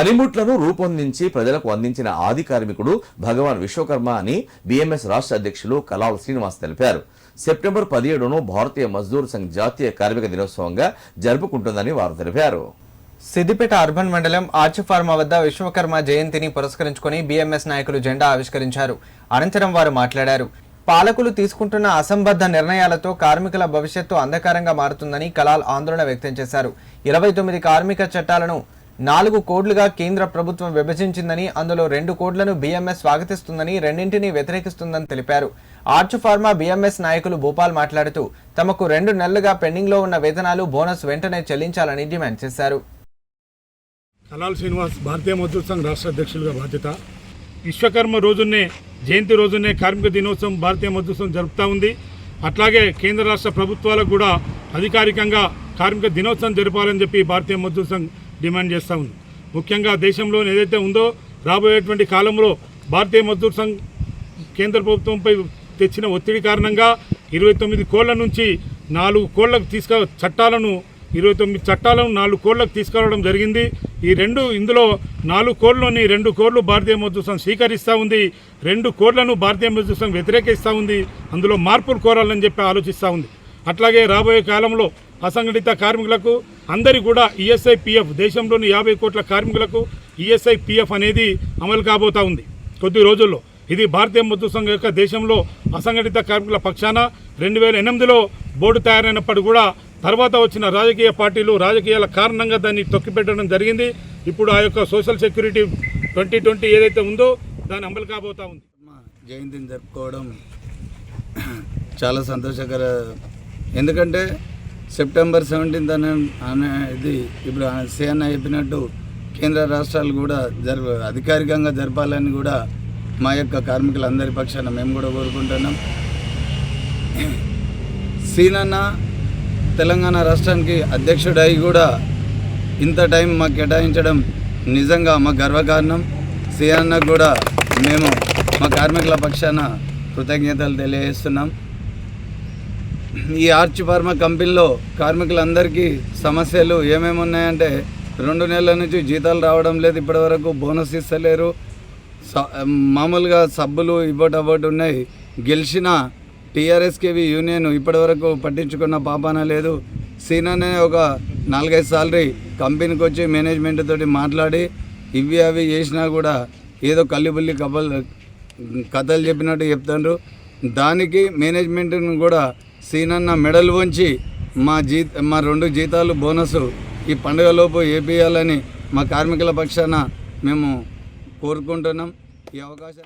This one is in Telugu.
పనిముట్లను రూపొందించి ప్రజలకు అందించిన ఆది కార్మికుడు భగవాన్ విశ్వకర్మ అని బీఎంఎస్ రాష్ట్ర అధ్యక్షులు కలాల్ శ్రీనివాస్ తెలిపారు. సెప్టెంబర్ పదిహేడును భారతీయ మజ్దూర్ సంఘ్ జాతీయ కార్మిక దినోత్సవంగా జరుపుకుంటుందని వారు తెలిపారు. సిద్దిపేట అర్బన్ మండలం ఆర్చిఫార్మా వద్ద విశ్వకర్మ జయంతిని పురస్కరించుకొని బీఎంఎస్ నాయకులు జెండా ఆవిష్కరించారు. అనంతరం వారు మాట్లాడారు. పాలకులు తీసుకుంటున్న అసంబద్ధ నిర్ణయాలతో కార్మికుల భవిష్యత్తు అంధకారంగా మారుతుందని కలాల్ ఆందోళన వ్యక్తం చేశారు. ఇరవై తొమ్మిది కార్మిక చట్టాలను నాలుగు కోడ్లుగా కేంద్ర ప్రభుత్వం విభజించిందని అందులో రెండు కోడ్లను బీఎంఎస్ స్వాగతిస్తుందని రెండింటిని వ్యతిరేకిస్తుందని తెలిపారు. ఆర్చ్ ఫార్మా బీఎంఎస్ నాయకులు భూపాల్ మాట్లాడుతూ తమకు రెండు నెలలుగా పెండింగ్లో ఉన్న వేతనాలు బోనస్ వెంటనే చెల్లించాలని డిమాండ్ చేశారు. కలాల్ శ్రీనివాస్ భారతీయ మజ్దూర్ సంఘ్ రాష్ట్ర అధ్యక్షులుగా బాధ్యత. విశ్వకర్మ రోజునే జయంతి రోజునే కార్మిక దినోత్సవం భారతీయ మజ్దూర్ సంఘం జరుపుతూ ఉంది. అట్లాగే కేంద్ర రాష్ట్ర ప్రభుత్వాలకు కూడా అధికారికంగా కార్మిక దినోత్సవం జరపాలని చెప్పి భారతీయ మజ్దూర్ సంఘ్ డిమాండ్ చేస్తూ ఉంది. ముఖ్యంగా దేశంలో ఏదైతే ఉందో రాబోయేటువంటి కాలంలో భారతీయ మజ్దూర్ సంఘ్ కేంద్ర ప్రభుత్వంపై తెచ్చిన ఒత్తిడి కారణంగా ఇరవై తొమ్మిది కోళ్ళ నుంచి నాలుగు కోళ్ళకు తీసుక చట్టాలను ఇరవై తొమ్మిది చట్టాలను నాలుగు కోళ్ళకు తీసుకురావడం జరిగింది. ఈ రెండు ఇందులో నాలుగు కోళ్ళని రెండు కోళ్ళు భారతీయ మజ్దూర్ సంఘ్ స్వీకరిస్తూ ఉంది. రెండు కోళ్ళను భారతీయ మజ్దూర్ సంఘ్ వ్యతిరేకిస్తూ ఉంది. అందులో మార్పులు కోరాలని చెప్పి ఆలోచిస్తూ ఉంది. అట్లాగే రాబోయే కాలంలో అసంఘటిత కార్మికులకు అందరి కూడా ఈఎస్ఐ పిఎఫ్ దేశంలోని యాభై కోట్ల కార్మికులకు ఈఎస్ఐ పిఎఫ్ అనేది అమలు కాబోతా ఉంది. కొద్ది రోజుల్లో ఇది భారతీయ మజ్దూర్ సంఘం యొక్క దేశంలో అసంఘటిత కార్మికుల పక్షాన రెండు వేల ఎనిమిదిలో బోర్డు తయారైనప్పుడు కూడా తర్వాత వచ్చిన రాజకీయ పార్టీలు రాజకీయాల కారణంగా దాన్ని తొక్కిపెట్టడం జరిగింది. ఇప్పుడు ఆ యొక్క సోషల్ సెక్యూరిటీ ట్వంటీ ట్వంటీ ఏదైతే ఉందో దాన్ని అమలు కాబోతా ఉంది. జయంతిని జరుపుకోవడం చాలా సంతోషకర ఎందుకంటే సెప్టెంబర్ సెవెంటీన్త్ అనే అనేది ఇప్పుడు సిఎన్ చెప్పినట్టు కేంద్ర రాష్ట్రాలు కూడా జరు అధికారికంగా జరపాలని కూడా మా యొక్క కార్మికులందరి పక్షాన మేము కూడా కోరుకుంటున్నాం. సీనన్న తెలంగాణ రాష్ట్రానికి అధ్యక్షుడై కూడా ఇంత టైం మాకు కేటాయించడం నిజంగా మా గర్వకారణం. సీనన్నకు కూడా మేము మా కార్మికుల పక్షాన కృతజ్ఞతలు తెలియజేస్తున్నాం. ఈ ఆర్చ్ ఫార్మా కంపెనీలో కార్మికులందరికీ సమస్యలు ఏమేమి ఉన్నాయంటే రెండు నెలల నుంచి జీతాలు రావడం లేదు ఇప్పటివరకు బోనస్ ఇస్తలేరు. స- మామూలుగా సబ్బులు ఇవ్వటి అవ్వటి ఉన్నాయి. గెలిచిన టీఆర్ఎస్కేవి యూనియన్ ఇప్పటివరకు పట్టించుకున్న పాపాన లేదు. సీననే ఒక నాలుగైదు సాలరీ కంపెనీకి వచ్చి మేనేజ్మెంట్ తోటి మాట్లాడి ఇవి అవి చేసినా కూడా ఏదో కల్లిబుల్లి కబల్ కథలు చెప్పినట్టు చెప్తాండ్రు. దానికి మేనేజ్మెంట్ను కూడా సీనన్న మెడల్ ఉంచి మా జీ మా రెండు జీతాలు బోనసు ఈ పండుగలోపు ఏపీయాలని మా కార్మికుల పక్షాన మేము కోరుకుంటున్నాం. ఈ అవకాశం